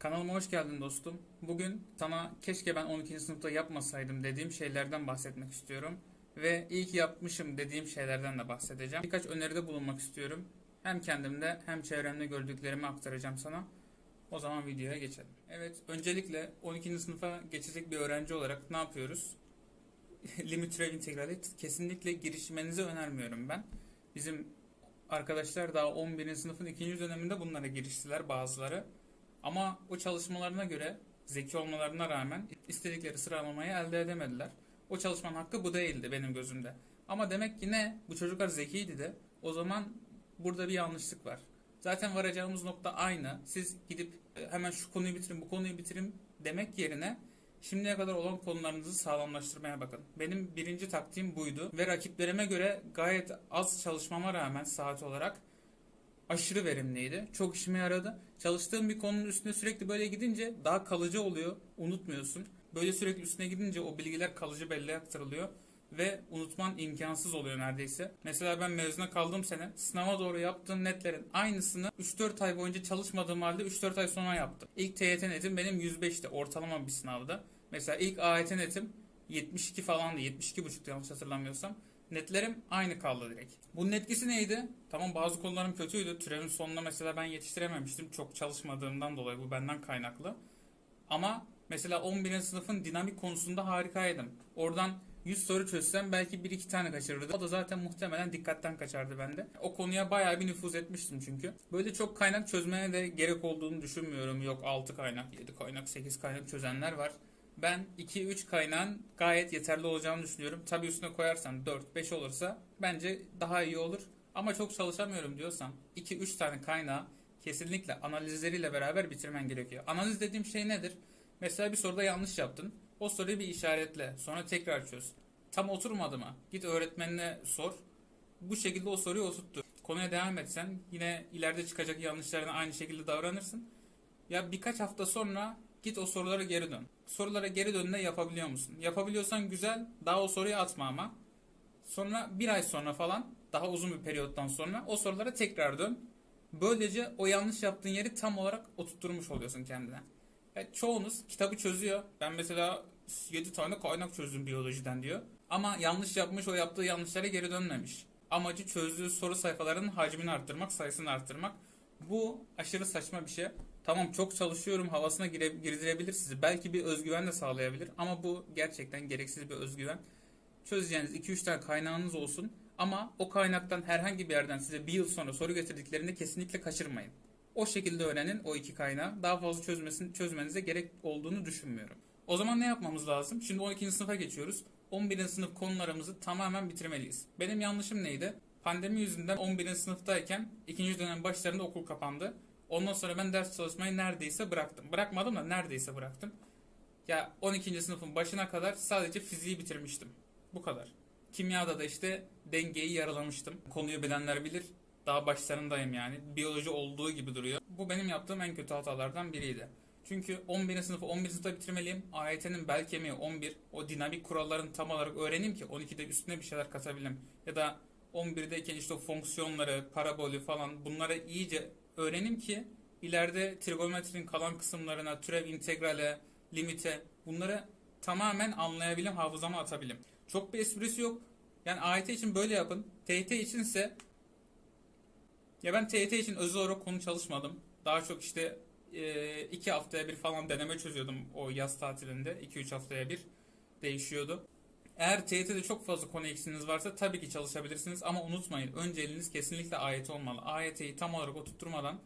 Kanalıma hoş geldin dostum. Bugün sana keşke ben 12. sınıfta yapmasaydım dediğim şeylerden bahsetmek istiyorum. Ve iyi ki yapmışım dediğim şeylerden de bahsedeceğim. Birkaç öneride bulunmak istiyorum. Hem kendimde hem çevremde gördüklerimi aktaracağım sana. O zaman videoya geçelim. Evet, öncelikle 12. sınıfa geçecek bir öğrenci olarak ne yapıyoruz? Limit türev integrali kesinlikle girişmenizi önermiyorum ben. Bizim arkadaşlar daha 11. sınıfın ikinci döneminde bunlara giriştiler bazıları. Ama o çalışmalarına göre zeki olmalarına rağmen istedikleri sıralamayı elde edemediler. O çalışmanın hakkı bu değildi benim gözümde. Ama demek ki ne? Bu çocuklar zekiydi de o zaman burada bir yanlışlık var. Zaten varacağımız nokta aynı. Siz gidip e, hemen şu konuyu bitirin, bu konuyu bitirin demek yerine şimdiye kadar olan konularınızı sağlamlaştırmaya bakın. Benim birinci taktiğim buydu ve rakiplerime göre gayet az çalışmama rağmen saat olarak aşırı verimliydi. Çok işime yaradı. Çalıştığım bir konunun üstüne sürekli böyle gidince daha kalıcı oluyor. Unutmuyorsun. Böyle sürekli üstüne gidince o bilgiler kalıcı belleğe aktarılıyor. Ve unutman imkansız oluyor neredeyse. Mesela ben mezuna kaldığım sene sınava doğru yaptığım netlerin aynısını 3-4 ay boyunca çalışmadığım halde 3-4 ay sonra yaptım. İlk TYT netim benim 105'ti ortalama bir sınavda. Mesela ilk AYT netim 72 falandı. 72,5 yanlış hatırlamıyorsam. Netlerim aynı kaldı direkt. Bunun etkisi neydi? Tamam bazı konularım kötüydü. Türevin sonuna mesela ben yetiştirememiştim. Çok çalışmadığımdan dolayı bu benden kaynaklı. Ama mesela 11. sınıfın dinamik konusunda harikaydım. Oradan 100 soru çözsem belki 1-2 tane kaçırırdı. O da zaten muhtemelen dikkatten kaçardı bende. O konuya bayağı bir nüfuz etmiştim çünkü. Böyle çok kaynak çözmeye de gerek olduğunu düşünmüyorum. Yok 6 kaynak, 7 kaynak, 8 kaynak çözenler var. Ben 2-3 kaynağın gayet yeterli olacağını düşünüyorum. Tabii üstüne koyarsan 4-5 olursa bence daha iyi olur. Ama çok çalışamıyorum diyorsan 2-3 tane kaynağı kesinlikle analizleriyle beraber bitirmen gerekiyor. Analiz dediğim şey nedir? Mesela bir soruda yanlış yaptın. O soruyu bir işaretle. Sonra tekrar çöz. Tam oturmadı mı? Git öğretmenine sor. Bu şekilde o soruyu oturttur. Konuya devam etsen yine ileride çıkacak yanlışlarına aynı şekilde davranırsın. Ya birkaç hafta sonra git o sorulara geri dön. Sorulara geri dönde yapabiliyor musun? Yapabiliyorsan güzel. Daha o soruyu atma ama. Sonra bir ay sonra falan daha uzun bir periyottan sonra o sorulara tekrar dön. Böylece o yanlış yaptığın yeri tam olarak oturtturmuş oluyorsun kendine. Evet, çoğunuz kitabı çözüyor. Ben mesela 7 tane kaynak çözdüm biyolojiden diyor. Ama yanlış yapmış o yaptığı yanlışlara geri dönmemiş. Amacı çözdüğü soru sayfalarının hacmini arttırmak, sayısını arttırmak. Bu aşırı saçma bir şey. Tamam çok çalışıyorum havasına gire, girdirebilir sizi. Belki bir özgüven de sağlayabilir. Ama bu gerçekten gereksiz bir özgüven. Çözeceğiniz 2-3 tane kaynağınız olsun. Ama o kaynaktan herhangi bir yerden size bir yıl sonra soru getirdiklerinde kesinlikle kaçırmayın. O şekilde öğrenin o iki kaynağı. Daha fazla çözmesin, çözmenize gerek olduğunu düşünmüyorum. O zaman ne yapmamız lazım? Şimdi 12. sınıfa geçiyoruz. 11. sınıf konularımızı tamamen bitirmeliyiz. Benim yanlışım neydi? Pandemi yüzünden 11. sınıftayken ikinci dönem başlarında okul kapandı. Ondan sonra ben ders çalışmayı neredeyse bıraktım. Bırakmadım da neredeyse bıraktım. Ya 12. sınıfın başına kadar sadece fiziği bitirmiştim. Bu kadar. Kimyada da işte dengeyi yaralamıştım. Konuyu bilenler bilir. Daha başlarındayım yani. Biyoloji olduğu gibi duruyor. Bu benim yaptığım en kötü hatalardan biriydi. Çünkü 11. sınıfı 11. sınıfta bitirmeliyim. AYT'nin bel kemiği 11. O dinamik kuralların tam olarak öğreneyim ki 12'de üstüne bir şeyler katabileyim. Ya da 11'deyken işte o fonksiyonları, parabolü falan bunları iyice öğreneyim ki ileride trigonometrinin kalan kısımlarına, türev integrale, limite bunları tamamen anlayabileyim, hafızama atabilirim. Çok bir esprisi yok. Yani AYT için böyle yapın. TYT içinse ya ben TYT için özel olarak konu çalışmadım. Daha çok işte e, iki haftaya bir falan deneme çözüyordum o yaz tatilinde. 2-3 haftaya bir değişiyordu. Eğer TYT'de çok fazla konu eksiğiniz varsa tabii ki çalışabilirsiniz ama unutmayın önceliğiniz kesinlikle AYT olmalı. AYT'yi tam olarak oturtturmadan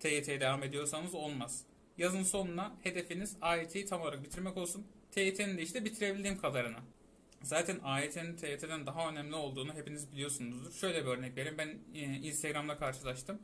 TYT'ye devam ediyorsanız olmaz. Yazın sonuna hedefiniz AYT'yi tam olarak bitirmek olsun. TYT'nin de işte bitirebildiğim kadarını. Zaten AYT'nin TYT'den daha önemli olduğunu hepiniz biliyorsunuzdur. Şöyle bir örnek vereyim. Ben e, Instagram'da karşılaştım.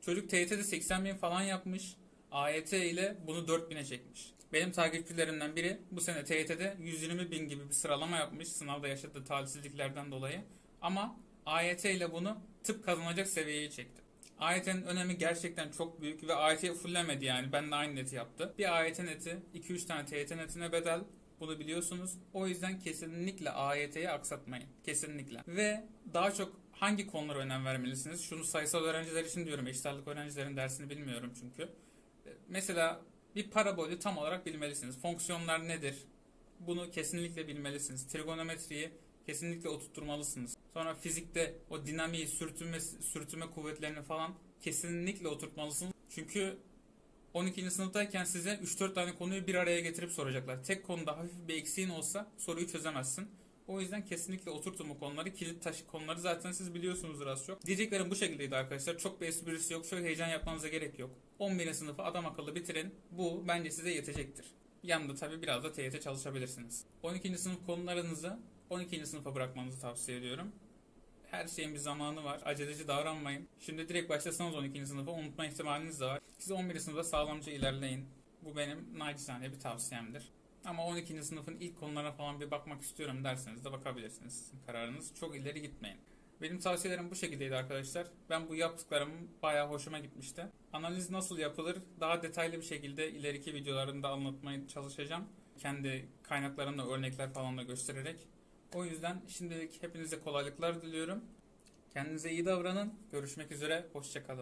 Çocuk TYT'de 80 bin falan yapmış. AYT ile bunu 4000'e çekmiş. Benim takipçilerimden biri bu sene TYT'de 120 bin gibi bir sıralama yapmış. Sınavda yaşadığı talihsizliklerden dolayı. Ama AYT ile bunu tıp kazanacak seviyeye çekti. AYT'nin önemi gerçekten çok büyük ve AYT'yi fullemedi yani. Ben de aynı neti yaptı. Bir AYT neti 2-3 tane TYT netine bedel. Bunu biliyorsunuz. O yüzden kesinlikle AYT'yi aksatmayın. Kesinlikle. Ve daha çok hangi konulara önem vermelisiniz? Şunu sayısal öğrenciler için diyorum. Eşit öğrencilerin dersini bilmiyorum çünkü. Mesela Bir parabolü tam olarak bilmelisiniz. Fonksiyonlar nedir? Bunu kesinlikle bilmelisiniz. Trigonometriyi kesinlikle oturtmalısınız. Sonra fizikte o dinamiği, sürtünme, sürtünme kuvvetlerini falan kesinlikle oturtmalısınız. Çünkü 12. sınıftayken size 3-4 tane konuyu bir araya getirip soracaklar. Tek konuda hafif bir eksiğin olsa soruyu çözemezsin. O yüzden kesinlikle oturtun bu konuları. Kilit taşı konuları zaten siz biliyorsunuzdur az çok. Diyeceklerim bu şekildeydi arkadaşlar. Çok bir esprisi yok. Çok heyecan yapmanıza gerek yok. 11. sınıfı adam akıllı bitirin. Bu bence size yetecektir. Yanında tabii biraz da TYT çalışabilirsiniz. 12. sınıf konularınızı 12. sınıfa bırakmanızı tavsiye ediyorum. Her şeyin bir zamanı var. Aceleci davranmayın. Şimdi direkt başlasanız 12. sınıfa unutma ihtimaliniz de var. Siz 11. sınıfta sağlamca ilerleyin. Bu benim nacizane bir tavsiyemdir. Ama 12. sınıfın ilk konularına falan bir bakmak istiyorum derseniz de bakabilirsiniz. Sizin kararınız. Çok ileri gitmeyin. Benim tavsiyelerim bu şekildeydi arkadaşlar. Ben bu yaptıklarım bayağı hoşuma gitmişti. Analiz nasıl yapılır daha detaylı bir şekilde ileriki videolarımda anlatmaya çalışacağım. Kendi kaynaklarımla örnekler falan da göstererek. O yüzden şimdilik hepinize kolaylıklar diliyorum. Kendinize iyi davranın. Görüşmek üzere. Hoşçakalın.